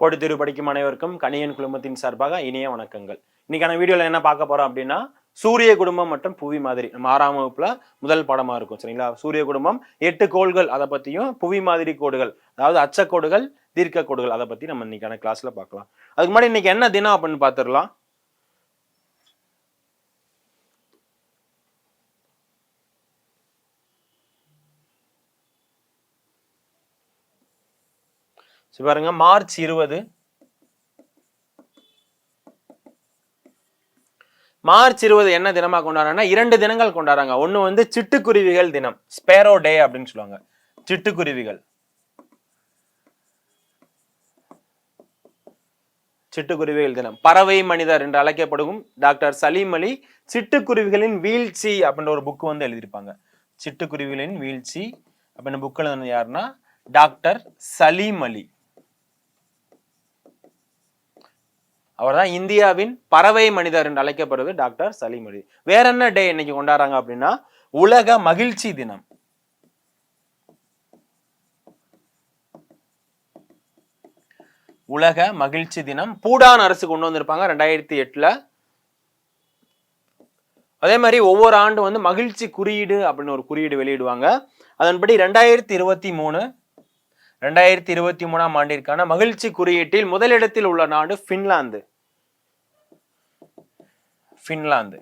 போட்டு திரு படிக்கும் அனைவருக்கும் கணியன் குழுமத்தின் சார்பாக இனிய வணக்கங்கள். இன்னைக்கான வீடியோல என்ன பார்க்க போறோம் அப்படின்னா சூரிய குடும்பம் மற்றும் புவி மாதிரி. நம்ம ஆறாம் வகுப்புல முதல் பாடமாக இருக்கும் சரிங்களா? சூரிய குடும்பம் எட்டு கோள்கள் அதை பத்தியும் புவி மாதிரி கோடுகள் அதாவது அச்சக்கோடுகள் தீர்க்க கோடுகள் அதை பத்தி நம்ம இன்னைக்கான கிளாஸ்ல பார்க்கலாம். அதுக்கு முன்னாடி இன்னைக்கு என்ன தினம் அப்படின்னு பார்த்துடலாம். ஸோ பாருங்க மார்ச் இருபது. மார்ச் இருபது என்ன தினமா கொண்டாடுறாங்கன்னா இரண்டு தினங்கள் கொண்டாடுறாங்க. ஒண்ணு வந்து சிட்டுக்குருவிகள் தினம் ஸ்பேரோ டே அப்படின்னு சொல்லுவாங்க. சிட்டுக்குருவிகள். சிட்டுக்குருவிகள் தினம். பறவை மனிதர் என்று அழைக்கப்படும் டாக்டர் சலீம் அலி சிட்டுக்குருவிகளின் வீழ்ச்சி அப்படின்ற ஒரு புக் வந்து எழுதியிருப்பாங்க. சிட்டுக்குருவிகளின் வீழ்ச்சி அப்படின்னு புக் எழுதுனது யாருன்னா டாக்டர் சலீம் அலி. அவர் தான் இந்தியாவின் பறவை மனிதர் என்று அழைக்கப்படுவது டாக்டர் சலீம் அலி வேற என்ன டே இன்னைக்கு கொண்டாடுறாங்க அப்படின்னா உலக மகிழ்ச்சி தினம். உலக மகிழ்ச்சி தினம். பூடான் அரசு கொண்டு வந்திருப்பாங்க ரெண்டாயிரத்தி எட்டுல. அதே மாதிரி ஒவ்வொரு ஆண்டு வந்து மகிழ்ச்சி குறியீடு அப்படின்னு ஒரு குறியீடு வெளியிடுவாங்க. அதன்படி ரெண்டாயிரத்தி இருபத்தி மூணு ரெண்டாயிரத்தி இருபத்தி மூணாம் ஆண்டிற்கான மகிழ்ச்சி குறியீட்டில் முதலிடத்தில் உள்ள நாடு ஃபின்லாந்து. ஃபின்லாந்து.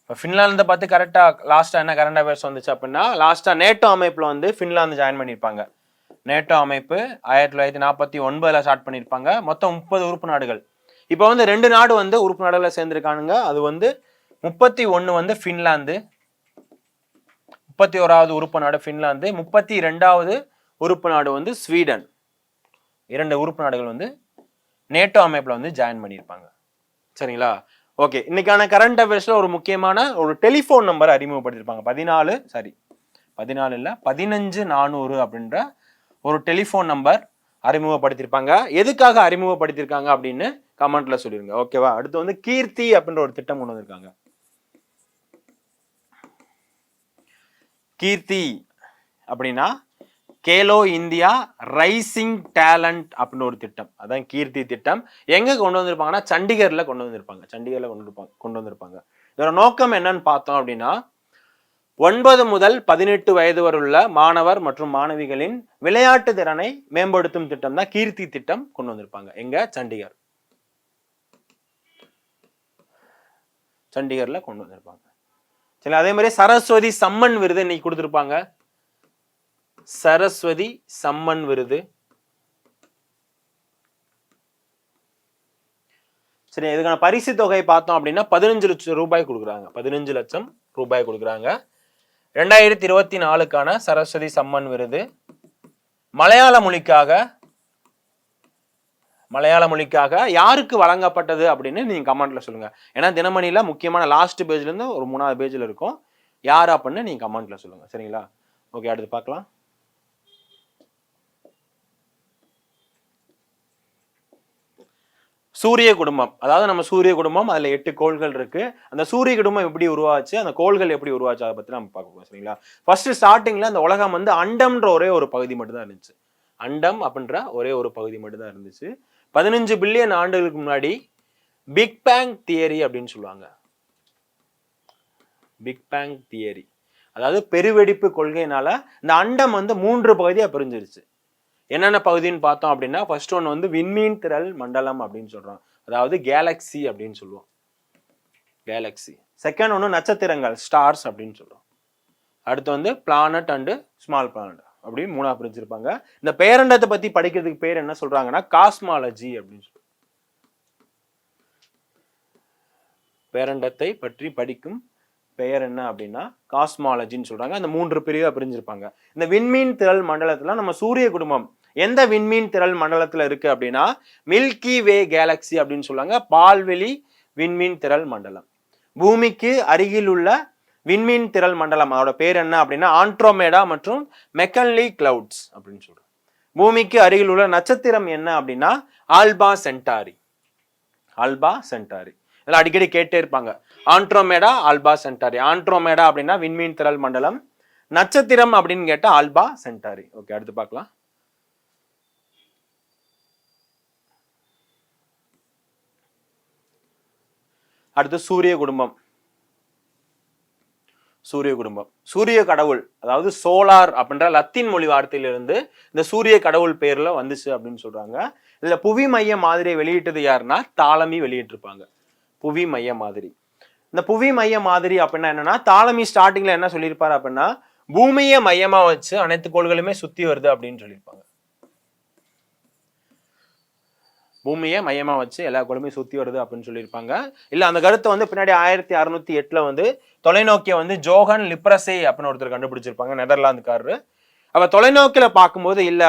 இப்போ ஃபின்லாந்தை பார்த்து கரெக்டாக லாஸ்ட்டாக என்ன கரண்ட் அஃபேர்ஸ் வந்துச்சு அப்படின்னா லாஸ்ட்டாக நேட்டோ அமைப்பில் வந்து ஃபின்லாந்து ஜாயின் பண்ணியிருப்பாங்க. நேட்டோ அமைப்பு ஆயிரத்தி தொள்ளாயிரத்தி நாற்பத்தி ஒன்பதில் ஸ்டார்ட் பண்ணியிருப்பாங்க. மொத்தம் முப்பது உறுப்பு நாடுகள். இப்போ வந்து ரெண்டு நாடு வந்து உறுப்பு நாடுகளை சேர்ந்துருக்கானுங்க. அது வந்து முப்பத்தி ஒன்று வந்து ஃபின்லாந்து. முப்பத்தி ஓராவது உறுப்பு நாடு ஃபின்லாந்து. முப்பத்தி ரெண்டாவது உறுப்பு நாடு வந்து ஸ்வீடன். இரண்டு உறுப்பு நாடுகள் வந்து நேட்டோ அமைப்பில் வந்து ஜாயின் பண்ணியிருப்பாங்க. சரிங்களா? ஓகே இன்னைக்கான கரண்ட் அஃபேர்ஸில் ஒரு முக்கியமான ஒரு டெலிஃபோன் நம்பர் அறிமுகப்படுத்தியிருப்பாங்க. பதினாலு சாரி பதினாலு இல்லை பதினஞ்சு நானூறு அப்படின்ற ஒரு டெலிஃபோன் நம்பர் அறிமுகப்படுத்தியிருப்பாங்க. எதுக்காக அறிமுகப்படுத்தியிருக்காங்க அப்படின்னு கமெண்ட்ல சொல்லிருங்க. ஓகேவா அடுத்து வந்து கீர்த்தி அப்படின்ற ஒரு திட்டம் கொண்டு வந்திருக்காங்க. கீர்த்தி அப்படின்னா கேலோ இந்தியா ரைசிங் டேலண்ட் அப்படின்னு ஒரு திட்டம். அதான் கீர்த்தி திட்டம். எங்கே கொண்டு வந்திருப்பாங்கன்னா சண்டிகரில் கொண்டு வந்திருப்பாங்க. சண்டிகரில் கொண்டு இருப்பாங்க கொண்டு வந்திருப்பாங்க. இதோட நோக்கம் என்னன்னு பார்த்தோம் அப்படின்னா ஒன்பது முதல் பதினெட்டு வயது வரை உள்ள மாணவர் மற்றும் மாணவிகளின் விளையாட்டு திறனை மேம்படுத்தும் திட்டம் தான் கீர்த்தி திட்டம் கொண்டு வந்திருப்பாங்க. எங்க? சண்டிகர். சண்டிகர்ல கொண்டு வந்திருப்பாங்க. சரி அதே மாதிரி சரஸ்வதி சம்மன் விருது இன்னைக்கு கொடுத்துருப்பாங்க. சரஸ்வதி சம்மன் விருது. சரி இதுக்கான பரிசு தொகை பார்த்தோம் அப்படின்னா பதினஞ்சு லட்சம் ரூபாய் கொடுக்குறாங்க. பதினஞ்சு லட்சம் ரூபாய் கொடுக்குறாங்க. ரெண்டாயிரத்தி இருபத்தி நாலுக்கான சரஸ்வதி சம்மன் விருது. மலையாள மொழிக்காக மலையாள மொழிக்காக யாருக்கு வழங்கப்பட்டது அப்படின்னு நீங்க கமெண்ட்ல சொல்லுங்க. ஏன்னா தினமணியில முக்கியமான லாஸ்ட் பேஜ்ல இருந்து ஒரு மூணாவது பேஜ்ல இருக்கும். யார் அப்படின்னு நீங்க கமெண்ட்ல சொல்லுங்க. சரிங்களா? ஓகே அடுத்து பார்க்கலாம். சூரிய குடும்பம். அதாவது நம்ம சூரிய குடும்பம் அதுல எட்டு கோள்கள் இருக்கு. அந்த சூரிய குடும்பம் எப்படி உருவாச்சு அந்த கோள்கள் எப்படி உருவாச்சு அதை பத்தி நம்ம பார்க்க சரிங்களா? ஃபர்ஸ்ட் ஸ்டார்டிங்ல அந்த உலகம் வந்து அண்டம்ன்ற ஒரே ஒரு பகுதி மட்டும் தான் இருந்துச்சு. அண்டம் அப்படின்ற ஒரே ஒரு பகுதி மட்டும் தான் இருந்துச்சு. பதினஞ்சு பில்லியன் ஆண்டுகளுக்கு முன்னாடி பிக் பேங் தியரி அப்படின்னு சொல்லுவாங்க. பிக் பேங் தியரி அதாவது பெருவெடிப்பு கொள்கையினால இந்த அண்டம் வந்து மூன்று பகுதியாக பிரிஞ்சிருச்சு. என்னென்ன பகுதின்னு பார்த்தோம் அப்படின்னா ஃபர்ஸ்ட் ஒன்று வந்து விண்மீன் திரள் மண்டலம் அப்படின்னு சொல்றோம். அதாவது கேலக்ஸி அப்படின்னு சொல்லுவோம். கேலக்ஸி செகண்ட் ஒன்று நட்சத்திரங்கள் ஸ்டார்ஸ் அப்படின்னு சொல்றோம். அடுத்து வந்து பிளானட் அண்டு ஸ்மால் பிளானட் அப்படின்னு மூணாக பிரிஞ்சிருப்பாங்க. இந்த பேரண்டத்தை பத்தி படிக்கிறதுக்கு பேர் என்ன சொல்றாங்கன்னா காஸ்மாலஜி அப்படின்னு சொல்லுவோம் பேரண்டத்தை பற்றி படிக்கும் பெயர் என்ன அப்படின்னா காஸ்மாலஜின்னு சொல்கிறாங்க அந்த மூன்று பிரிவாக பிரிஞ்சிருப்பாங்க. இந்த விண்மீன் திரள் மண்டலத்தில் நம்ம சூரிய குடும்பம் எந்த விண்மீன் திரள் மண்டலத்தில் இருக்கு அப்படின்னா மில்கி வே கேலக்ஸி அப்படின்னு சொல்லுவாங்க. பால்வெளி விண்மீன் திரள் மண்டலம். பூமிக்கு அருகில் உள்ள விண்மீன் திரள் மண்டலம் அதோட பேர் என்ன அப்படின்னா ஆண்ட்ரோமேடா மற்றும் மெக்கன்லி கிளவுட்ஸ் அப்படின்னு சொல்கிறோம் பூமிக்கு அருகில் உள்ள நட்சத்திரம் என்ன அப்படின்னா ஆல்பா சென்டாரி ஆல்பா சென்டாரி இதெல்லாம் அடிக்கடி கேட்டே இருப்பாங்க. ஆண்ட்ரோமேடா ஆல்பா சென்டாரி ஆண்ட்ரோமேடா அப்படின்னா விண்மீன் திரள் மண்டலம். நட்சத்திரம் அப்படின்னு கேட்டால் ஆல்பா சென்டாரி ஓகே அடுத்து பார்க்கலாம். அடுத்து சூரிய குடும்பம். சூரிய குடும்பம். சூரிய கடவுள் அதாவது சோலார் அப்படின்ற லத்தீன் மொழி வார்த்தையிலிருந்து இந்த சூரிய கடவுள் பேர்ல வந்துச்சு அப்படின்னு சொல்றாங்க. இதுல புவி மைய மாதிரியை வெளியிட்டது யாருன்னா தாளமி வெளியிட்டிருப்பாங்க. புவி மைய மாதிரி. இந்த புவி மைய மாதிரி அப்படின்னா என்னன்னா தாலமி ஸ்டார்டிங்ல என்ன சொல்லியிருப்பாரு அப்படின்னா பூமியை மையமா வச்சு அனைத்து கோள்களுமே சுத்தி வருது அப்படின்னு சொல்லியிருப்பாங்க. பூமியை மையமா வச்சு எல்லா கோளுமே சுத்தி வருது அப்படின்னு சொல்லியிருப்பாங்க. இல்ல அந்த கருத்தை வந்து பின்னாடி ஆயிரத்தி அறுநூத்தி எட்டுல வந்து தொலைநோக்கிய வந்து ஜோகன் லிப்ரசே அப்படின்னு ஒருத்தர் கண்டுபிடிச்சிருப்பாங்க நெதர்லாந்துக்காரரு. அப்ப தொலைநோக்கில பார்க்கும்போது இல்ல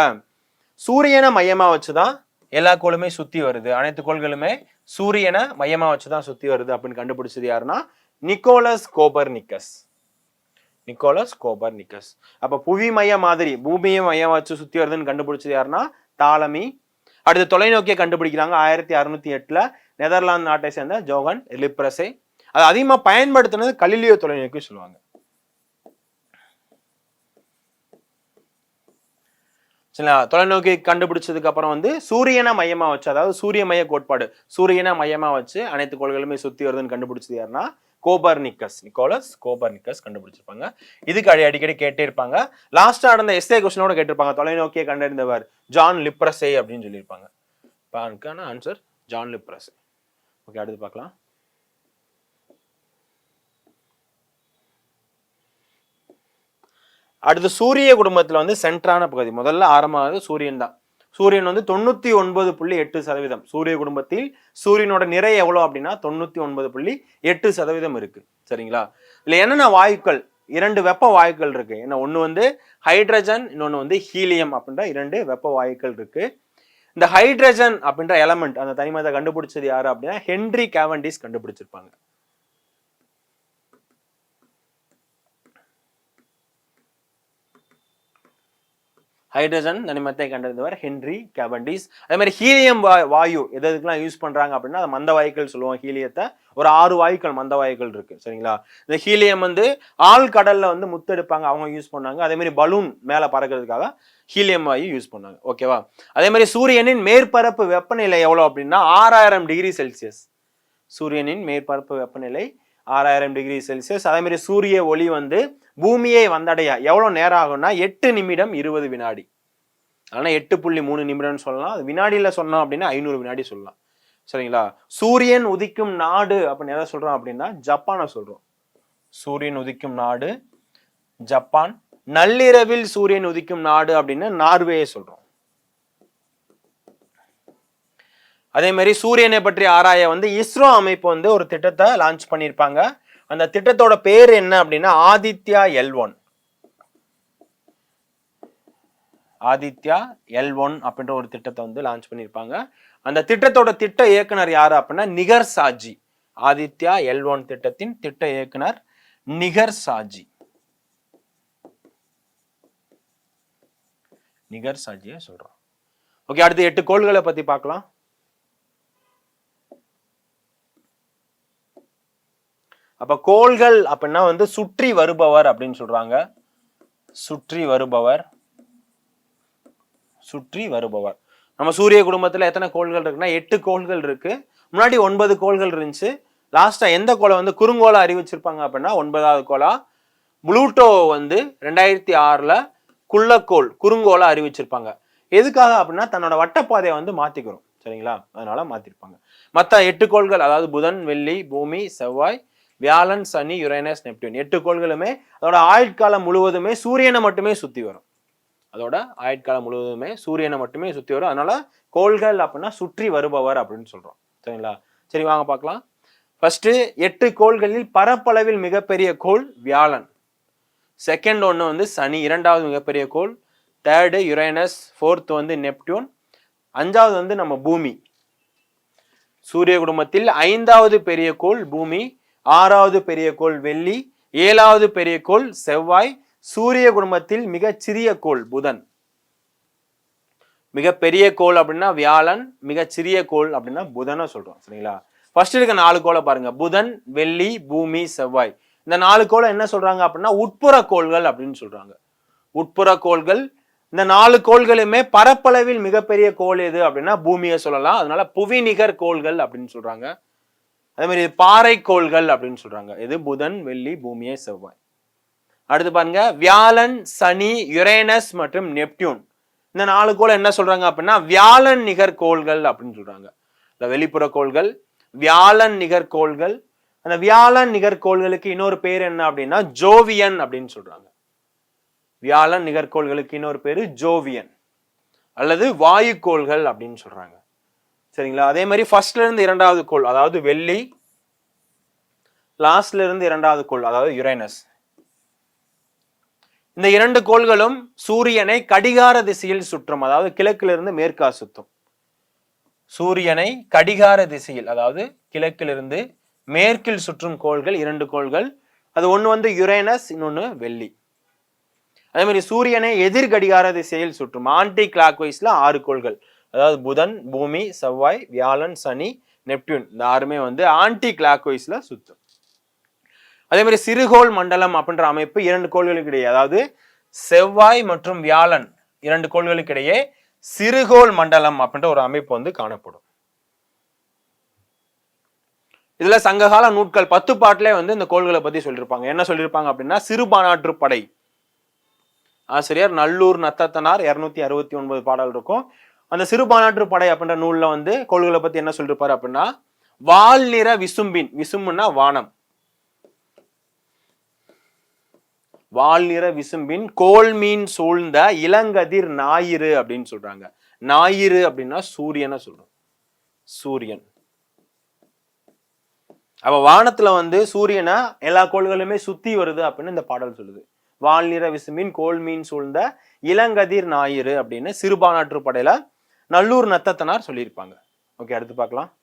சூரியனை மையமா வச்சுதான் எல்லா கோளுமே சுத்தி வருது. அனைத்து கோள்களுமே சூரியனை மையமா வச்சுதான் சுத்தி வருது அப்படின்னு கண்டுபிடிச்சது யாருன்னா நிக்கோலஸ் கோபர் நிக்கஸ் நிக்கோலஸ் கோபர் நிக்கஸ் அப்ப புவி மைய மாதிரி பூமியை மையம் வச்சு சுத்தி வருதுன்னு கண்டுபிடிச்சது யாருன்னா தாலமி. அடுத்து தொலைநோக்கியை கண்டுபிடிக்கிறாங்க ஆயிரத்தி அறுநூத்தி எட்டுல நெதர்லாந்து நாட்டை சேர்ந்த ஜோகன் லிப்ரஸே. அது அதிகமாக பயன்படுத்தினது கலிலியோ தொலைநோக்கி சொல்லுவாங்க. சரிங்களா? தொலைநோக்கி கண்டுபிடிச்சதுக்கு அப்புறம் வந்து சூரியனை மையமா வச்சு அதாவது சூரிய மைய கோட்பாடு சூரியனை மையமா வச்சு அனைத்து கோள்களுமே சுத்தி வருதுன்னு கண்டுபிடிச்சது யாருன்னா கோபர் நிக்கஸ் நிக்கோலஸ் கோபர் நிக்கஸ் கண்டுபிடிச்சிருப்பாங்க. இதுக்கு அடி அடிக்கடி கேட்டே இருப்பாங்க. லாஸ்டா நடந்த எஸ்ஏ கொஸ்டினோட கேட்டிருப்பாங்க. தொலைநோக்கியை கண்டறிந்தவர் ஜான் லிப்ரஸே அப்படின்னு சொல்லியிருப்பாங்க. பாருக்கான ஆன்சர் ஜான் லிப்ரஸே ஓகே அடுத்து பார்க்கலாம். அடுத்து சூரிய குடும்பத்தில் வந்து சென்ட்ரான பகுதி. முதல்ல ஆரம்பமானது சூரியன் தான். சூரியன் வந்து தொண்ணூத்தி ஒன்பது புள்ளி எட்டு சதவீதம். சூரிய குடும்பத்தில் சூரியனோட நிறை எவ்வளோ அப்படின்னா தொண்ணூத்தி ஒன்பது புள்ளி எட்டு சதவீதம் இருக்கு. சரிங்களா? இல்லை என்னென்ன வாயுக்கள்? இரண்டு வெப்ப வாயுக்கள் இருக்கு. என்ன ஒன்று வந்து ஹைட்ரஜன் இன்னொன்று வந்து ஹீலியம் அப்படின்ற இரண்டு வெப்ப வாயுக்கள் இருக்கு. இந்த ஹைட்ரஜன் அப்படின்ற எலமெண்ட் அந்த தனிமத்தை கண்டுபிடிச்சது யாரு அப்படின்னா ஹென்ரி கேவண்டிஸ் கண்டுபிடிச்சிருப்பாங்க. ஹைட்ரஜன் தனிமத்தை கண்டறிந்தவர் ஹென்ரி கேபண்டிஸ். அதே மாதிரி ஹீலியம் வாயு எது எதுக்கெல்லாம் யூஸ் பண்ணுறாங்க அப்படின்னா அது மந்த வாயுக்கள் சொல்லுவோம் ஹீலியத்தை. ஒரு ஆறு வாயுக்கள் மந்த வாயுக்கள் இருக்குது சரிங்களா? இந்த ஹீலியம் வந்து ஆள் கடலில் வந்து முத்தெடுப்பாங்க அவங்க யூஸ் பண்ணாங்க. அதேமாதிரி பலூன் மேலே பறக்கிறதுக்காக ஹீலியம் வாயு யூஸ் பண்ணாங்க ஓகேவா அதே மாதிரி சூரியனின் மேற்பரப்பு வெப்பநிலை எவ்வளோ அப்படின்னா ஆறாயிரம் டிகிரி செல்சியஸ். சூரியனின் மேற்பரப்பு வெப்பநிலை ஆறாயிரம் டிகிரி செல்சியஸ். அதே மாதிரி சூரிய ஒளி வந்து பூமியை வந்தடைய. எவ்வளோ நேரம் ஆகும்னா எட்டு நிமிடம் இருபது வினாடி. ஆனால் எட்டு புள்ளி மூணு நிமிடம்னு சொல்லலாம். அது வினாடியில் சொன்னோம் அப்படின்னா ஐநூறு வினாடி சொல்லலாம். சரிங்களா? சூரியன் உதிக்கும் நாடு அப்படின்னு எதை சொல்கிறோம் அப்படின்னா ஜப்பானை சொல்கிறோம் சூரியன் உதிக்கும் நாடு ஜப்பான். நள்ளிரவில் சூரியன் உதிக்கும் நாடு அப்படின்னு நார்வேயை சொல்கிறோம் அதே மாதிரி சூரியனை பற்றி ஆராய வந்து இஸ்ரோ அமைப்பு வந்து ஒரு திட்டத்தை லான்ச் பண்ணியிருப்பாங்க. அந்த திட்டத்தோட பேர் என்ன அப்படின்னா Aditya L one. Aditya L one அப்படின்ற ஒரு திட்டத்தை வந்து லான்ச் பண்ணியிருப்பாங்க. அந்த திட்டத்தோட திட்ட இயக்குனர் யார் அப்படின்னா நிகர் சாஜி. ஆதித்யா எல் ஒன் திட்டத்தின் திட்ட இயக்குனர் நிகர் சாஜி. நிகர் சாஜியை சொல்றோம் ஓகே அடுத்து எட்டு கோள்களை பத்தி பார்க்கலாம். அப்ப கோள்கள் அப்படின்னா வந்து சுற்றி வருபவர் அப்படின்னு சொல்றாங்க. சுற்றி வருபவர். சுற்றி வருபவர். நம்ம சூரிய குடும்பத்துல எத்தனை கோள்கள் இருக்குன்னா எட்டு கோள்கள் இருக்கு. முன்னாடி ஒன்பது கோள்கள் இருந்துச்சு. லாஸ்டா எந்த கோளை வந்து குறுங்கோளா அறிவிச்சிருப்பாங்க அப்படின்னா ஒன்பதாவது கோளா? புளூட்டோ வந்து ரெண்டாயிரத்தி ஆறுல குள்ளக்கோள் குறுங்கோளா அறிவிச்சிருப்பாங்க. எதுக்காக அப்படின்னா தன்னோட வட்டப்பாதையை வந்து மாத்திக்கிறோம் சரிங்களா? அதனால மாத்திருப்பாங்க. மற்ற எட்டு கோள்கள் அதாவது புதன் வெள்ளி பூமி செவ்வாய் வியாழன் சனி யுரேனஸ் நெப்டியூன் எட்டு கோள்களுமே அதோட ஆயுட்காலம் முழுவதுமே சூரியனை மட்டுமே சுத்தி வரும். அதோட ஆயுட்காலம் முழுவதுமே சூரியனை மட்டுமே சுத்தி வரும். அதனால கோள்கள் அப்படின்னா சுற்றி வருபவர் அப்படின்னு சொல்றோம். சரிங்களா? சரி வாங்க பார்க்கலாம். ஃபர்ஸ்ட் எட்டு கோள்களில் பரப்பளவில் மிகப்பெரிய கோள் வியாழன். செகண்ட் ஒன்று வந்து சனி இரண்டாவது மிகப்பெரிய கோள் தேர்டு யுரேனஸ் ஃபோர்த் வந்து நெப்டியூன் அஞ்சாவது வந்து நம்ம பூமி. சூரிய குடும்பத்தில் ஐந்தாவது பெரிய கோள் பூமி ஆறாவது பெரிய கோள் வெள்ளி ஏழாவது பெரிய கோள் செவ்வாய் சூரிய குடும்பத்தில் மிக சிறிய கோள் புதன். மிகப்பெரிய கோள் அப்படின்னா வியாழன் மிக சிறிய கோள் அப்படின்னா புதனை சொல்றோம் சரிங்களா? ஃபர்ஸ்ட் இருக்க நாலு கோளை பாருங்க புதன் வெள்ளி பூமி செவ்வாய். இந்த நாலு கோளை என்ன சொல்றாங்க அப்படின்னா உட்புற கோள்கள் அப்படின்னு சொல்றாங்க. உட்புற கோள்கள் இந்த நாலு கோள்களுமே பரப்பளவில் மிகப்பெரிய கோள் எது அப்படின்னா பூமியை சொல்லலாம். அதனால புவிநிகர் கோள்கள் அப்படின்னு சொல்றாங்க. அதே மாதிரி பாறைக்கோள்கள் அப்படின்னு சொல்றாங்க. இது புதன் வெள்ளி பூமியை செவ்வாய். அடுத்து பாருங்க வியாழன் சனி யுரேனஸ் மற்றும் நெப்டியூன். இந்த நாலு கோள் என்ன சொல்றாங்க அப்படின்னா வியாழன் நிகர் கோள்கள் அப்படின்னு சொல்றாங்க. இந்த வெளிப்புற கோள்கள் வியாழன் நிகர் கோள்கள். அந்த வியாழன் நிகர் கோள்களுக்கு இன்னொரு பேர் என்ன அப்படின்னா ஜோவியன் அப்படின்னு சொல்றாங்க. வியாழன் நிகர்கோள்களுக்கு இன்னொரு பேரு ஜோவியன். அல்லது வாயுக்கோள்கள் அப்படின்னு சொல்றாங்க. சரிங்களா? அதே மாதிரி ஃபர்ஸ்ட்ல இருந்து இரண்டாவது கோள் அதாவது வெள்ளி லாஸ்ட்ல இருந்து இரண்டாவது கோள் அதாவது யுரேனஸ் இந்த இரண்டு கோள்களும் சூரியனை கடிகார திசையில் சுற்றும் அதாவது கிழக்கிலிருந்து மேற்கா சுத்தும் சூரியனை கடிகார திசையில் அதாவது கிழக்கிலிருந்து மேற்கில் சுற்றும் கோள்கள் இரண்டு கோள்கள். அது ஒன்று வந்து யுரேனஸ் இன்னொன்று வெள்ளி. அதே மாதிரி சூரியனை எதிர் கடிகார திசையில் சுற்றும் ஆன்டி கிளாக் வைஸில் ஆறு கோள்கள். அதாவது புதன் பூமி செவ்வாய் வியாழன் சனி நெப்டியூன். இந்த ஆறுமே வந்து ஆன்டி கிளாக்வைஸ்ல சுத்தும். அதே மாதிரி சிறுகோள் மண்டலம் அப்படின்ற அமைப்பு இரண்டு கோள்களுக்கு இடையே அதாவது செவ்வாய் மற்றும் வியாழன் இரண்டு கோள்களுக்கு இடையே சிறுகோள் மண்டலம் அப்படின்ற ஒரு அமைப்பு வந்து காணப்படும். இதுல சங்ககால நூட்கள் பத்து பாட்டிலே வந்து இந்த கோள்களை பத்தி சொல்லியிருப்பாங்க என்ன சொல்லியிருப்பாங்க அப்படின்னா சிறுபானாற்று படை. ஆசிரியர் நல்லூர் நத்தத்தனார் இருநூத்தி அறுபத்தி ஒன்பது பாடல் இருக்கும். அந்த சிறுபானாற்று படை அப்படின்ற நூலில் வந்து கோள்களை பற்றி என்ன சொல்லிருப்பாரு அப்படின்னா வால் நிற விசும்பின். விசும்புன்னா வானம். வால் நிற விசும்பின் கோல் மீன் சூழ்ந்த இளங்கதிர் ஞாயிறு அப்படின்னு சொல்றாங்க. ஞாயிறு அப்படின்னா சூரியனை சொல்றோம். சூரியன். அப்ப வானத்துல வந்து சூரியனை எல்லா கோள்களுமே சுத்தி வருது அப்படின்னு இந்த பாடல் சொல்லுது. வால் நிற விசும்பின் கோல் மீன் சூழ்ந்த இளங்கதிர் ஞாயிறு அப்படின்னு சிறுபானாற்று படையில நல்லூர் நத்தத்தனார் சொல்லியிருப்பாங்க. ஓகே அடுத்து பார்க்கலாம்.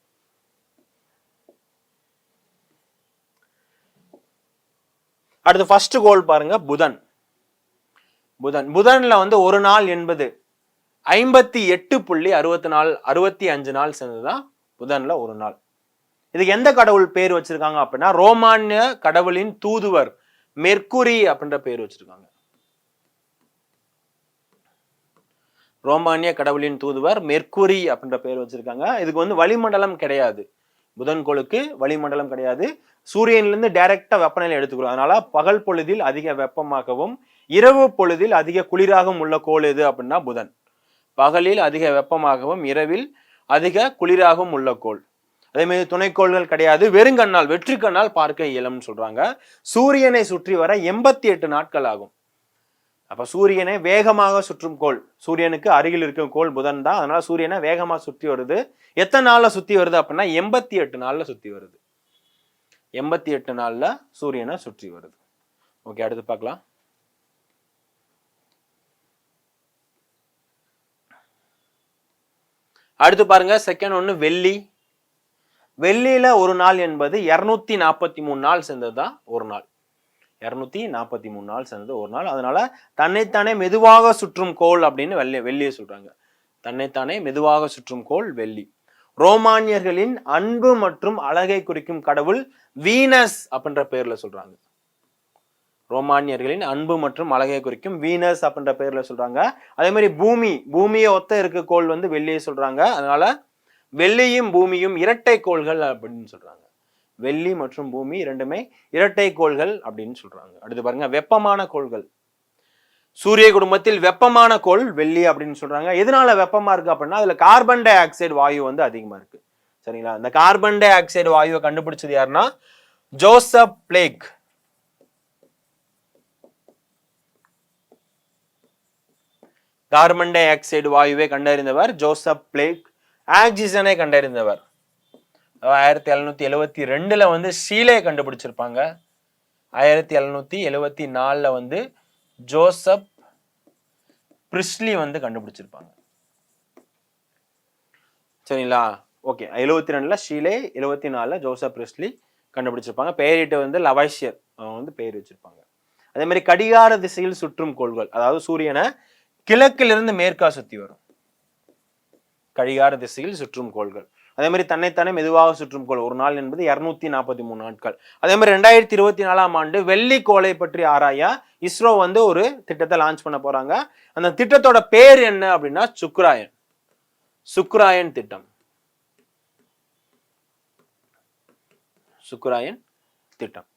அடுத்து ஃபர்ஸ்ட் கோல் பாருங்க புதன். புதன். புதன்ல வந்து ஒரு நாள் என்பது ஐம்பத்தி எட்டு புள்ளி அறுபத்தி நாலு அறுபத்தி அஞ்சு நாள் சேர்ந்ததுதான் புதன்ல ஒரு நாள். இதுக்கு எந்த கடவுள் பேர் வச்சிருக்காங்க அப்படின்னா ரோமானிய கடவுளின் தூதுவர் மெர்க்குரி அப்படின்ற பேர் வச்சிருக்காங்க. ரோமானிய கடவுளின் தூதுவர் மெர்க்குரி அப்படின்ற பேர் வச்சிருக்காங்க. இதுக்கு வந்து வளிமண்டலம் கிடையாது. புதன் கோளுக்கு வளிமண்டலம் கிடையாது. சூரியன்லேருந்து டைரக்டா வெப்பநிலை எடுத்துக்கிறோம் அதனால பகல் பொழுதில் அதிக வெப்பமாகவும் இரவு பொழுதில் அதிக குளிராகவும் உள்ள கோள் எது அப்படின்னா புதன். பகலில் அதிக வெப்பமாகவும் இரவில் அதிக குளிராகவும் உள்ள கோள். அதே மாதிரி துணைக்கோள்கள் கிடையாது. வெறுங்கண்ணால் வெற்றி கண்ணால் பார்க்க இயலும்னு சொல்றாங்க. சூரியனை சுற்றி வர எண்பத்தி எட்டு நாட்கள் ஆகும். அப்ப சூரியனை வேகமாக சுற்றும் கோள். சூரியனுக்கு அருகில் இருக்கும் கோள் புதன் தான். அதனால சூரியனை வேகமா சுற்றி வருது. எத்தனை நாள்ல சுத்தி வருது அப்படின்னா எண்பத்தி எட்டு நாள்ல சுத்தி வருது. எண்பத்தி எட்டு நாள்ல சூரியனை சுற்றி வருது. ஓகே அடுத்து பார்க்கலாம். அடுத்து பாருங்க செகண்ட் ஒன்று வெள்ளி. வெள்ளியில ஒரு நாள் என்பது இரநூத்தி நாற்பத்தி மூணு நாள் சேர்ந்தது தான் ஒரு நாள். இரநூத்தி நாற்பத்தி மூணு நாள் சேர்ந்தது ஒரு நாள். அதனால தன்னைத்தானே மெதுவாக சுற்றும் கோள் அப்படின்னு வெள்ளி வெள்ளியை சொல்றாங்க. தன்னைத்தானே மெதுவாக சுற்றும் கோள் வெள்ளி. ரோமானியர்களின் அன்பு மற்றும் அழகை குறிக்கும் கடவுள் வீனஸ் அப்படின்ற பேர்ல சொல்றாங்க. ரோமானியர்களின் அன்பு மற்றும் அழகை குறிக்கும் வீனஸ் அப்படின்ற பேர்ல சொல்றாங்க. அதே மாதிரி பூமி பூமியை ஒத்த இருக்க கோள் வந்து வெள்ளியை சொல்றாங்க. அதனால வெள்ளியும் பூமியும் இரட்டை கோள்கள் அப்படின்னு சொல்றாங்க. வெள்ளி மற்றும் பூமி இரண்டுமே இரட்டை கோள்கள் அப்படின்னு சொல்றாங்க. அடுத்து பாருங்க வெப்பமான கோள்கள். சூரிய குடும்பத்தில் வெப்பமான கோள் வெள்ளி அப்படின்னு சொல்றாங்க. எதனால வெப்பமா இருக்கு அப்படின்னா அதுல கார்பன் டை ஆக்சைடு வாயு வந்து அதிகமா இருக்கு. சரிங்களா? இந்த கார்பன் டை ஆக்சைடு வாயுவை கண்டுபிடிச்சது யாருன்னா Joseph Black. Carbon dioxide வாயுவை கண்டறிந்தவர் ஜோசப் பிளேக். ஆக்சிஜனை கண்டறிந்தவர். ஆயிரத்தி எழுநூத்தி எழுவத்தி ரெண்டுல வந்து ஷீலே கண்டுபிடிச்சிருப்பாங்க. ஆயிரத்தி எழுநூத்தி எழுவத்தி நாலுல வந்து ஜோசப் பிரிஸ்லி வந்து கண்டுபிடிச்சிருப்பாங்க. சரிங்களா? ஓகே. எழுவத்தி ரெண்டுல ஷீலே எழுவத்தி நாலுல ஜோசப் பிரிஸ்லி கண்டுபிடிச்சிருப்பாங்க. பெயரிட்டு வந்து லவைஷியர் அவங்க வந்து பெயர் வச்சிருப்பாங்க. அதே மாதிரி கடிகார திசையில் சுற்றும் கோள்கள். அதாவது சூரியனை கிழக்கிலிருந்து மேற்கா சுத்தி வரும். கடிகார திசையில் சுற்றும் கோள்கள். அதே மாதிரி தன்னைத்தானே மெதுவாக சுற்றும் கோள். ஒரு நாள் என்பது இரநூத்தி நாற்பத்தி மூணு நாட்கள். அதே மாதிரி ரெண்டாயிரத்தி இருபத்தி நாலாம் ஆண்டு வெள்ளி கோளை பற்றி ஆராய இஸ்ரோ வந்து ஒரு திட்டத்தை லான்ச் பண்ண போறாங்க. அந்த திட்டத்தோட பேர் என்ன அப்படின்னா சுக்ராயன் சுக்ராயன் திட்டம். சுக்ராயன் திட்டம்.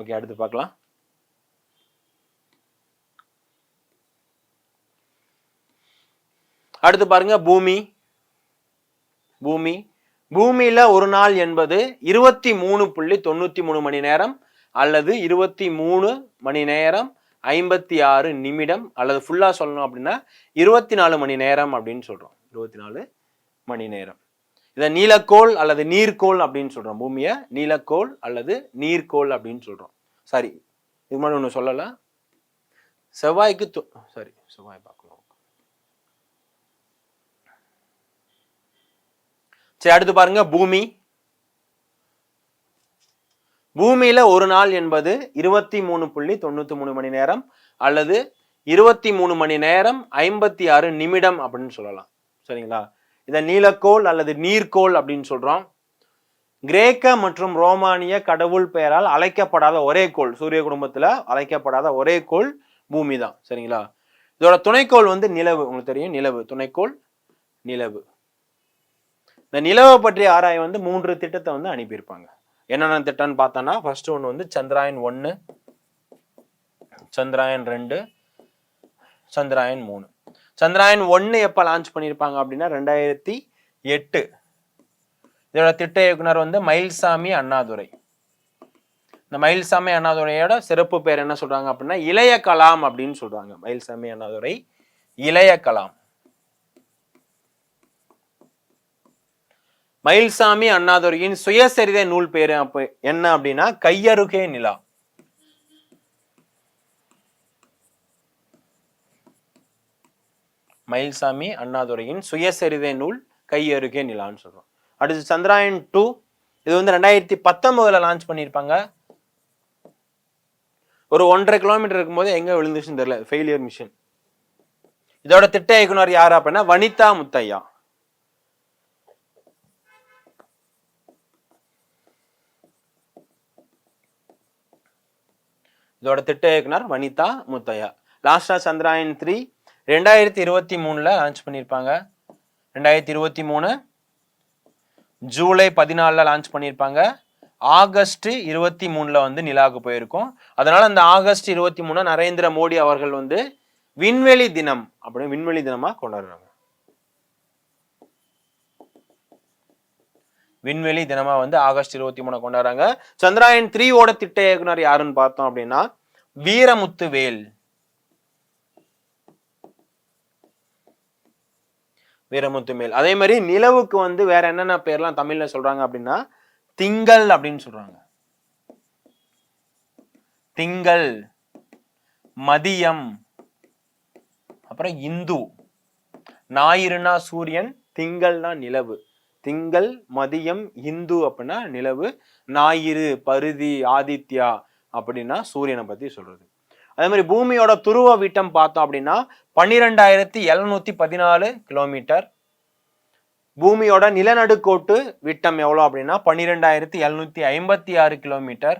ஓகே அடுத்து பார்க்கலாம். அடுத்து பாருங்க பூமி. பூமி. பூமியில ஒரு நாள் என்பது இருபத்தி மூணு புள்ளி தொண்ணூத்தி மூணு மணி நேரம் அல்லது இருபத்தி மூணு மணி நேரம் ஐம்பத்தி ஆறு நிமிடம் அல்லது ஃபுல்லா சொல்லணும் அப்படின்னா இருபத்தி நாலு மணி நேரம் அப்படின்னு சொல்றோம். இருபத்தி நாலு மணி நேரம். இதை நீலக்கோள் அல்லது நீர்க்கோள் அப்படின்னு சொல்றோம் பூமியை. நீலக்கோள் அல்லது நீர்க்கோள் அப்படின்னு சொல்றோம். சரி இது மாதிரி ஒன்று சொல்லல? செவ்வாய்க்கு சாரி செவ்வாய் பார்க்கலாம் சரி அடுத்து பாருங்க பூமி. பூமியில ஒரு நாள் என்பது இருபத்தி மூணு புள்ளி தொண்ணூத்தி மூணு மணி நேரம் அல்லது இருபத்தி மூணு மணி நேரம் ஐம்பத்தி ஆறு நிமிடம் அப்படின்னு சொல்லலாம். சரிங்களா? இதை நீலக்கோள் அல்லது நீர்க்கோள் அப்படின்னு சொல்றோம். கிரேக்க மற்றும் ரோமானிய கடவுள் பெயரால் அழைக்கப்படாத ஒரே கோள் சூரிய குடும்பத்துல அழைக்கப்படாத ஒரே கோள் பூமி தான் சரிங்களா? இதோட துணைக்கோள் வந்து நிலவு. உங்களுக்கு தெரியும் நிலவு. துணைக்கோள் நிலவு. இந்த நிலவை பற்றிய ஆராய வந்து மூன்று திட்டத்தை வந்து அனுப்பியிருப்பாங்க. என்னென்ன திட்டம்னு பார்த்தோன்னா ஃபர்ஸ்ட் ஒன்று வந்து சந்திராயன் ஒன்று சந்திராயன் ரெண்டு சந்திராயன் மூணு. சந்திராயன் ஒன்று எப்போ லான்ச் பண்ணியிருப்பாங்க அப்படின்னா ரெண்டாயிரத்தி எட்டு. இதோட திட்ட இயக்குனர் வந்து மயில்சாமி அண்ணாதுரை. இந்த மயில்சாமி அண்ணாதுரையோட சிறப்பு பேர் என்ன சொல்றாங்க அப்படின்னா இளைய கலாம் அப்படின்னு சொல்றாங்க. மயில்சாமி அண்ணாதுரை இளைய கலாம். மயில்சாமி அண்ணாதுரையின் சுயசரிதை நூல் பேரு அப்ப என்ன அப்படின்னா கையருகே நிலா. மயில்சாமி அண்ணாதுரையின் சுயசரிதை நூல் கையருகே நிலான்னு சொல்றோம். அடுத்து சந்திராயன் டூ இது வந்து ரெண்டாயிரத்தி பத்தொன்பதுல லான்ச் பண்ணியிருப்பாங்க. ஒரு ஒன்றரை கிலோமீட்டர் இருக்கும்போது எங்க விழுந்துச்சுன்னு தெரியல ஃபெயிலியர் மிஷின் இதோட திட்ட இயக்குனர் யார் அப்படின்னா வனிதா முத்தையா. இதோட திட்ட இயக்குனர் வனிதா முத்தையா. லாஸ்டா சந்திராயன் த்ரீ ரெண்டாயிரத்தி இருபத்தி மூணுல லான்ச் பண்ணியிருப்பாங்க. ரெண்டாயிரத்தி இருபத்தி மூணு ஜூலை பதினாலில் லான்ச் பண்ணியிருப்பாங்க. ஆகஸ்ட் இருபத்தி மூணில் வந்து நிலாவுக்கு போயிருக்கும். அதனால் அந்த ஆகஸ்ட் இருபத்தி மூணு நரேந்திர மோடி அவர்கள் வந்து விண்வெளி தினம் அப்படின்னு விண்வெளி தினமாக கொண்டாடுறாங்க. விண்வெளி தினமாக வந்து ஆகஸ்ட் இருபத்தி மூணு கொண்டாடுறாங்க. சந்திராயன் த்ரீயோட திட்ட இயக்குனர் யாருன்னு பார்த்தோம் அப்படின்னா வீரமுத்து வேல் வீரமுத்து மேல் அதே மாதிரி நிலவுக்கு வந்து வேற என்னென்ன பேர்லாம் தமிழ்ல சொல்றாங்க அப்படின்னா திங்கள் அப்படின்னு சொல்றாங்க. திங்கள் மதியம் அப்புறம் இந்து. ஞாயிறுனா சூரியன் திங்கள்னா நிலவு. திங்கள் மதியம் இந்து அப்படின்னா நிலவு ஞாயிறு பருதி ஆதித்யா அப்படின்னா சூரியனை பத்தி சொல்றது. அதே மாதிரி பூமியோட துருவ விட்டம் பார்த்தோம் அப்படின்னா பன்னிரெண்டாயிரத்தி எழுநூத்தி பதினாலு கிலோமீட்டர். பூமியோட நிலநடுக்கோட்டு விட்டம் எவ்வளோ அப்படின்னா பன்னிரெண்டாயிரத்தி எழுநூத்தி ஐம்பத்தி ஆறு கிலோமீட்டர்.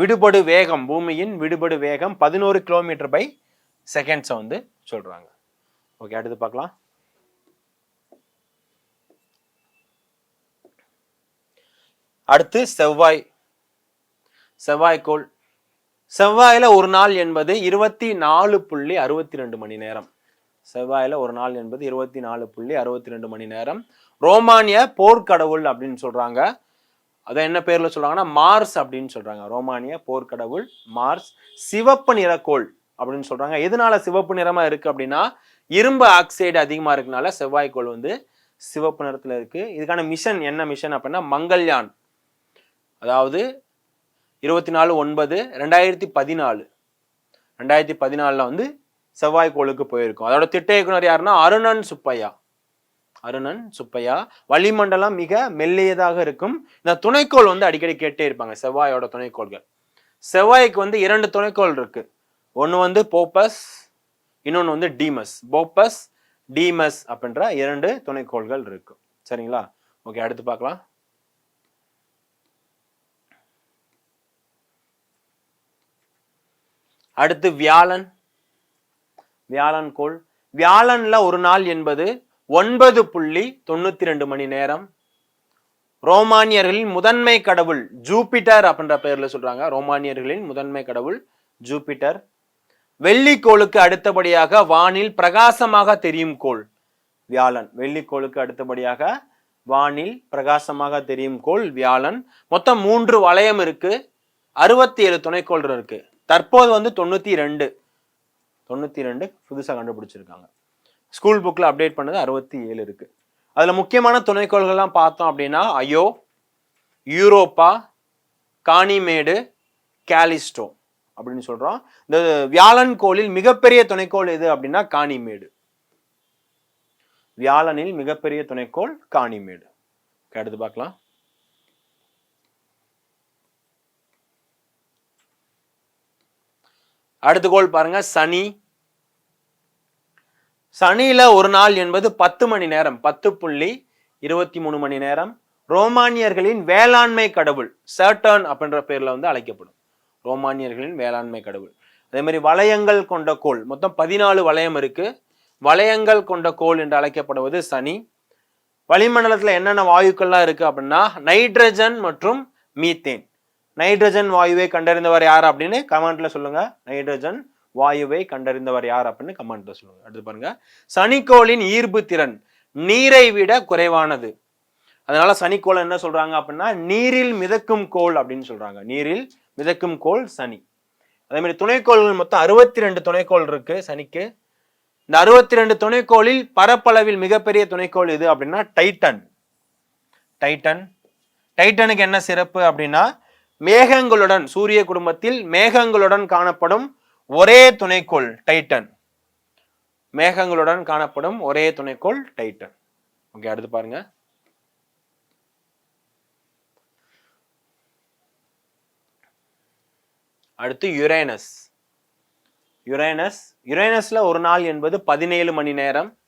விடுபடு வேகம் பூமியின் விடுபடு வேகம் பதினோரு கிலோமீட்டர் பை செகண்ட்ஸை வந்து சொல்றாங்க. ஓகே அடுத்து பார்க்கலாம். அடுத்து செவ்வாய். செவ்வாய்க்கோள். செவ்வாயில ஒரு நாள் என்பது இருபத்தி நாலு புள்ளி அறுபத்தி ரெண்டு மணி நேரம். செவ்வாயில ஒரு நாள் என்பது இருபத்தி நாலு புள்ளி அறுபத்தி ரெண்டு மணி நேரம். ரோமானிய போர்க்கடவுள் அப்படின்னு சொல்கிறாங்க அதை என்ன பேரில் சொல்கிறாங்கன்னா மார்ஸ் அப்படின்னு சொல்கிறாங்க ரோமானிய போர்க்கடவுள் மார்ஸ். சிவப்பு நிறக்கோள் அப்படின்னு சொல்கிறாங்க எதனால சிவப்பு நிறமாக இருக்குது அப்படின்னா? இரும்பு ஆக்சைடு அதிகமாக இருக்கனால செவ்வாய்க்கோள் வந்து சிவப்பு நிறத்தில் இருக்குது இதுக்கான மிஷன் என்ன மிஷன் அப்படின்னா? மங்கள்யான். அதாவது இருபத்தி நாலு ஒன்பது ரெண்டாயிரத்தி பதினாலு. ரெண்டாயிரத்தி பதினாலில் வந்து செவ்வாய் கோளுக்கு போயிருக்கும். அதோட திட்ட இயக்குனர் யாருன்னா அருணன் சுப்பையா. அருணன் சுப்பையா. வளிமண்டலம் மிக மெல்லியதாக இருக்கும். இந்த துணைக்கோள் வந்து அடிக்கடி கேட்டே இருப்பாங்க செவ்வாயோட துணைக்கோள்கள். செவ்வாய்க்கு வந்து இரண்டு துணைக்கோள் இருக்கு. ஒன்று வந்து போப்பஸ் இன்னொன்று வந்து டீமஸ். போப்பஸ் டீமஸ் அப்படின்ற இரண்டு துணைக்கோள்கள் இருக்கு. சரிங்களா? ஓகே அடுத்து பார்க்கலாம். அடுத்து வியாழன். வியாழன் கோள். வியாழன்ல ஒரு நாள் என்பது ஒன்பது புள்ளி தொண்ணூத்தி ரெண்டு மணி நேரம். ரோமானியர்களின் முதன்மை கடவுள் ஜூபிட்டர் அப்படின்ற பெயர்ல சொல்றாங்க. ரோமானியர்களின் முதன்மை கடவுள் ஜூபிட்டர். வெள்ளிக்கோளுக்கு அடுத்தபடியாக வானில் பிரகாசமாக தெரியும் கோள். வியாழன். வெள்ளிக்கோளுக்கு அடுத்தபடியாக வானில் பிரகாசமாக தெரியும் கோள் வியாழன். மொத்தம் மூன்று வளையம் இருக்கு. அறுபத்தி ஏழு துணைக்கோள் இருக்கு. தற்போது வந்து தொண்ணூற்றி ரெண்டு. தொண்ணூற்றி ரெண்டு புதுசாக கண்டுபிடிச்சிருக்காங்க. ஸ்கூல் புக்கில் அப்டேட் பண்ணது அறுபத்தி ஏழு இருக்குது அதில் முக்கியமான துணைக்கோள்கள்லாம் பார்த்தோம் அப்படின்னா அயோ யூரோப்பா காணிமேடு கேலிஸ்டோ அப்படின்னு சொல்கிறோம் இந்த வியாழன் கோளில் மிகப்பெரிய துணைக்கோள் எது அப்படின்னா காணிமேடு. வியாழனில் மிகப்பெரிய துணைக்கோள் காணிமேடு. அடுத்து பார்க்கலாம். அடுத்த கோள் பாருங்க சனி. சனியில ஒரு நாள் என்பது பத்து மணி நேரம் பத்து புள்ளி இருபத்தி மூணு மணி நேரம். ரோமானியர்களின் வேளாண்மை கடவுள் சர்டன் அப்படின்ற பேர்ல வந்து அழைக்கப்படும். ரோமானியர்களின் வேளாண்மை கடவுள். அதே மாதிரி வளையங்கள் கொண்ட கோள் மொத்தம் பதினாலு வளையம் இருக்கு. வளையங்கள் கொண்ட கோள் என்று அழைக்கப்படுவது சனி. வளிமண்டலத்தில் என்னென்ன வாயுக்கள்லாம் இருக்கு அப்படின்னா நைட்ரஜன் மற்றும் மீத்தேன். நைட்ரஜன் வாயுவை கண்டறிந்தவர் யார் அப்படின்னு கமெண்ட்ல சொல்லுங்க. நைட்ரஜன் வாயுவை கண்டறிந்தவர் யார் அப்படின்னு கமெண்ட்ல சொல்லுங்க. அடுத்து பாருங்க. சனிக்கோளின் ஈர்ப்பு திறன் நீரை விட குறைவானது. அதனால சனிக்கோள் என்ன சொல்றாங்க அப்படின்னா நீரில் மிதக்கும் கோள் அப்படின்னு சொல்றாங்க. நீரில் மிதக்கும் கோள் சனி. அதே மாதிரி துணைக்கோள்கள் மொத்தம் அறுபத்தி ரெண்டு துணைக்கோள் இருக்கு சனிக்கு. இந்த அறுபத்தி ரெண்டு துணைக்கோளில் பரப்பளவில் மிகப்பெரிய துணைக்கோள் எது அப்படின்னா டைட்டன். டைட்டன். டைட்டனுக்கு என்ன சிறப்பு அப்படின்னா மேகங்களுடன் சூரிய குடும்பத்தில் மேகங்களுடன் காணப்படும் ஒரே துணைக்கோள் டைட்டன். மேகங்களுடன் காணப்படும் ஒரே துணைக்கோள் டைட்டன். ஓகே அடுத்து பாருங்க. அடுத்து யுரேனஸ். யுரேனஸ் யுரேனஸ்ல ஒரு நாள் என்பது பதினேழு மணி நேரம்.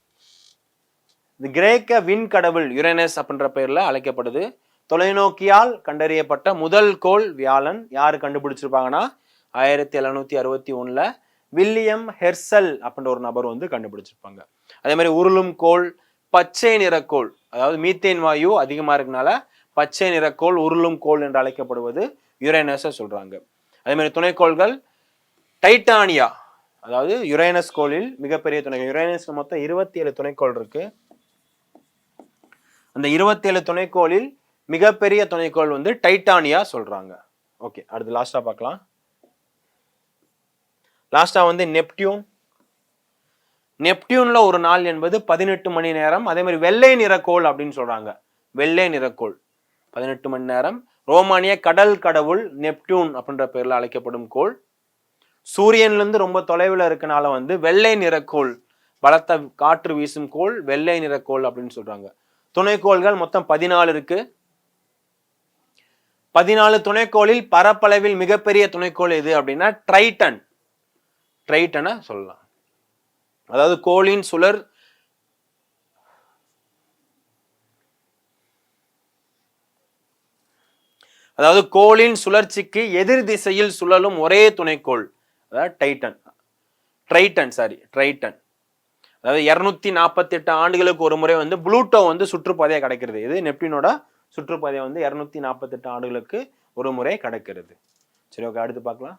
இது கிரேக்க விண் கடவுள் யுரேனஸ் அப்படின்ற பெயர்ல அழைக்கப்படுது. தொலைநோக்கியால் கண்டறியப்பட்ட முதல் கோள் வியாழன் யார் கண்டுபிடிச்சிருப்பாங்கன்னா? ஆயிரத்தி எழுநூத்தி அறுபத்தி ஒன்றில் வில்லியம் ஹெர்சல் அப்படின்ற ஒரு நபர் வந்து கண்டுபிடிச்சிருப்பாங்க. அதே மாதிரி உருளும் கோள் பச்சை நிறக்கோள் அதாவது மீத்தேன் வாயு அதிகமாக இருக்கனால பச்சை நிறக்கோள் உருளும் கோள் என்று அழைக்கப்படுவது யுரேனஸை சொல்கிறாங்க அதே மாதிரி துணைக்கோள்கள் டைட்டானியா அதாவது யுரேனஸ் கோளில் மிகப்பெரிய துணை யுரேனஸ் மொத்தம் இருபத்தி ஏழு துணைக்கோள் இருக்கு. அந்த இருபத்தி ஏழு துணைக்கோளில் மிகப்பெரிய துணைக்கோள் வந்து டைட்டானியா சொல்றாங்க. ஓகே அடுத்து லாஸ்டா பார்க்கலாம். லாஸ்டா வந்து நெப்டியூன். நெப்டியூன்ல ஒரு நாள் என்பது பதினெட்டு மணி நேரம். அதே மாதிரி வெள்ளை நிறக்கோள் அப்படின்னு சொல்றாங்க. வெள்ளை நிறக்கோள் பதினெட்டு மணி நேரம். ரோமானிய கடல் கடவுள் நெப்டியூன் அப்படின்ற பெயரில் அழைக்கப்படும் கோள். சூரியன்லேருந்து ரொம்ப தொலைவில் இருக்கனால வந்து வெள்ளை நிறக்கோள் பலத்த காற்று வீசும் கோள் வெள்ளை நிறக்கோள் அப்படின்னு சொல்கிறாங்க துணைக்கோள்கள் மொத்தம் பதினாலு இருக்குது பதினாலு துணைக்கோளில் பரப்பளவில் மிகப்பெரிய துணைக்கோள் எது அப்படின்னா ட்ரைட்டன். ட்ரைட்டனை சொல்லலாம். அதாவது கோளின் சுழற் அதாவது கோளின் சுழற்சிக்கு எதிர் திசையில் சுழலும் ஒரே துணைக்கோள். அதாவது டைட்டன் ட்ரைட்டன் சாரி ட்ரைட்டன். அதாவது இரநூத்தி நாற்பத்தி எட்டு ஆண்டுகளுக்கு ஒரு முறை வந்து ப்ளூட்டோ வந்து சுற்றுப்பாதையாக கிடைக்கிறது. இது நெப்டினோட சுற்றுப்பாதை வந்து இரநூத்தி நாற்பத்தெட்டு ஆண்டுகளுக்கு ஒரு முறை கடக்கிறது. சரி ஓகே அடுத்து பார்க்கலாம்.